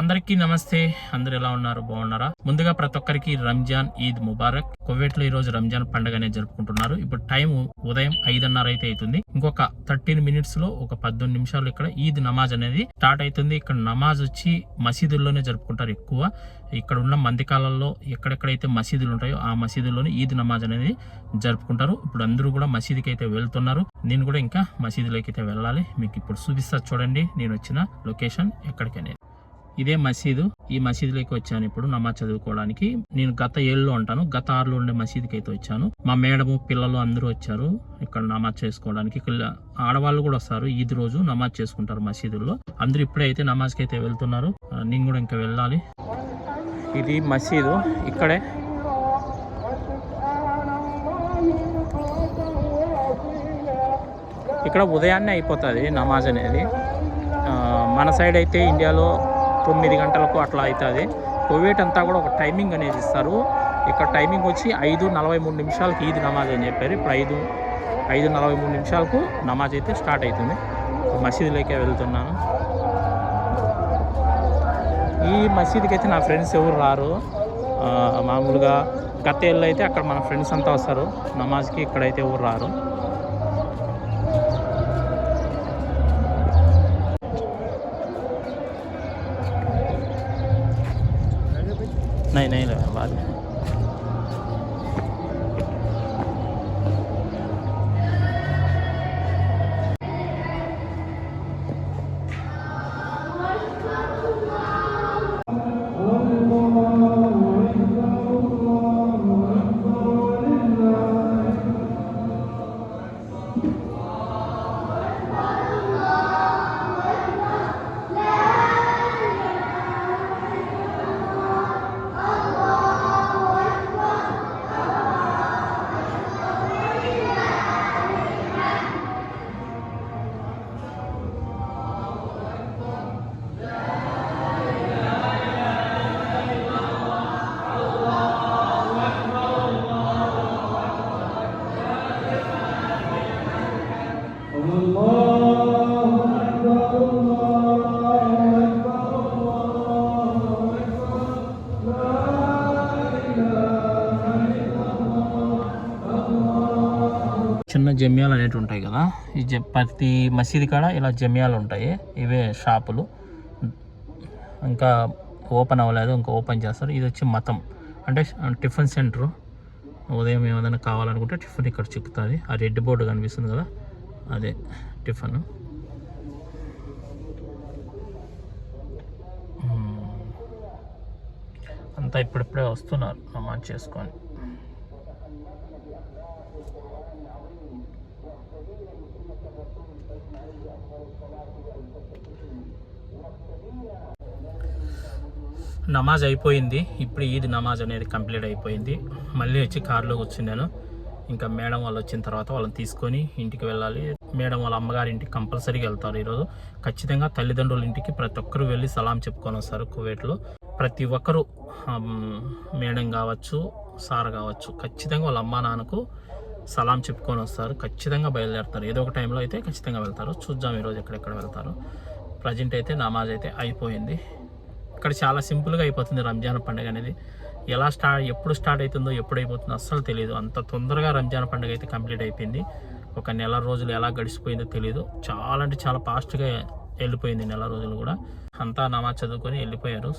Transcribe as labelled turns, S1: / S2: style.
S1: అందరికీ నమస్తే. అందరు ఎలా ఉన్నారు? బాగున్నారా? ముందుగా ప్రతి ఒక్కరికి రంజాన్ ఈద్ ముబారక్. కువైట్లో ఈ రోజు రంజాన్ పండుగనే జరుపుకుంటున్నారు. ఇప్పుడు టైం ఉదయం ఐదున్నర అయితే అవుతుంది. ఇంకొక థర్టీన్ మినిట్స్లో ఒక పద్దెనిమిది నిమిషాలు ఇక్కడ ఈద్ నమాజ్ అనేది స్టార్ట్ అవుతుంది. ఇక్కడ నమాజ్ వచ్చి మసీదుల్లోనే జరుపుకుంటారు ఎక్కువ. ఇక్కడ ఉన్న మందికాలలో ఎక్కడెక్కడైతే మసీదులు ఉంటాయో ఆ మసీదుల్లోనే ఈద్ నమాజ్ అనేది జరుపుకుంటారు. ఇప్పుడు అందరూ కూడా మసీదుకి అయితే వెళ్తున్నారు. నేను కూడా ఇంకా మసీదులోకి అయితే వెళ్ళాలి. మీకు ఇప్పుడు చూపిస్తా చూడండి. నేను వచ్చిన లొకేషన్ ఎక్కడికనేది. ఇదే మసీదు. ఈ మసీదులోకి వచ్చాను ఇప్పుడు నమాజ్ చదువుకోవడానికి. నేను గత ఏళ్ళలో ఉంటాను. గత ఆరులో ఉండే మసీదుకి అయితే వచ్చాను. మా మేడము పిల్లలు అందరూ వచ్చారు ఇక్కడ నమాజ్ చేసుకోవడానికి. ఇక్కడ ఆడవాళ్ళు కూడా వస్తారు. ఈద్ రోజు నమాజ్ చేసుకుంటారు మసీదుల్లో. అందరూ ఇప్పుడే అయితే నమాజ్కి అయితే వెళ్తున్నారు నేను కూడా ఇంకా వెళ్ళాలి. ఇది మసీదు. ఇక్కడే. ఇక్కడ ఉదయాన్నే అయిపోతుంది నమాజ్ అనేది. ఆ, మన సైడ్ అయితే ఇండియాలో తొమ్మిది గంటలకు అట్లా అవుతుంది. కువైట్ అంతా కూడా ఒక టైమింగ్ అనేది ఇస్తారు. ఇక్కడ టైమింగ్ వచ్చి ఐదు నలభై మూడు నిమిషాలకి ఈద్ నమాజ్ అని చెప్పారు. ఇప్పుడు ఐదు ఐదు నలభై మూడు నిమిషాలకు నమాజ్ అయితే స్టార్ట్ అవుతుంది. మసీదులోకే వెళ్తున్నాను. ఈ మసీదుకి అయితే నా ఫ్రెండ్స్ ఎవరు రారు. మామూలుగా గత ఏళ్ళు అయితే అక్కడ మన ఫ్రెండ్స్ అంతా వస్తారు. నమాజ్కి ఇక్కడైతే ఎవరు రారు. नहीं नहीं लगा बाद में చిన్న జమ్యాలు అనేటివి ఉంటాయి కదా. ఈ ప్రతి మసీదు కాడ ఇలా జమ్యాలు ఉంటాయి. ఇవే షాపులు. ఇంకా ఓపెన్ అవ్వలేదు ఇంకా ఓపెన్ చేస్తారు. ఇది వచ్చి మతం. అంటే టిఫిన్ సెంటర్. ఉదయం ఏమైనా కావాలనుకుంటే టిఫిన్ ఇక్కడ చిక్కుతుంది. ఆ రెడ్ బోర్డు కనిపిస్తుంది కదా. అదే టిఫన్. అంతా ఇప్పుడిప్పుడే వస్తున్నారు నమాజ్ చేసుకొని. నమాజ్ అయిపోయింది. ఇప్పుడు ఈద్ నమాజ్ అనేది కంప్లీట్ అయిపోయింది. మళ్ళీ వచ్చి కారులో కూర్చున్నాను. ఇంకా మేడం వాళ్ళు వచ్చిన తర్వాత వాళ్ళని తీసుకొని ఇంటికి వెళ్ళాలి. మేడం వాళ్ళ అమ్మగారి ఇంటికి కంపల్సరీగా వెళ్తారు ఈరోజు. ఖచ్చితంగా తల్లిదండ్రుల ఇంటికి ప్రతి ఒక్కరు వెళ్ళి సలాం చెప్పుకొని వస్తారు కువైట్లో. ప్రతి ఒక్కరు మేడం కావచ్చు సార్ కావచ్చు ఖచ్చితంగా వాళ్ళ అమ్మా నాన్నకు సలాం చెప్పుకొని వస్తారు. ఖచ్చితంగా బయలుదేరుతారు. ఏదో ఒక టైంలో అయితే ఖచ్చితంగా వెళ్తారు. చూద్దాం ఈరోజు ఎక్కడెక్కడ వెళ్తారు. ప్రజెంట్ అయితే నమాజ్ అయితే అయిపోయింది. ఇక్కడ చాలా సింపుల్గా అయిపోతుంది రంజాన్ పండుగ అనేది. ఎలా స్టార్ట్ ఎప్పుడు స్టార్ట్ అవుతుందో ఎప్పుడు అయిపోతుందో అస్సలు తెలియదు అంత తొందరగా రంజాన్ పండుగ అయితే కంప్లీట్ అయిపోయింది. ఒక నెల రోజులు ఎలా గడిచిపోయిందో తెలియదు చాలా అంటే చాలా ఫాస్ట్గా వెళ్ళిపోయింది నెల రోజులు కూడా. అంతా నమాజ్ చదువుకొని వెళ్ళిపోయారు.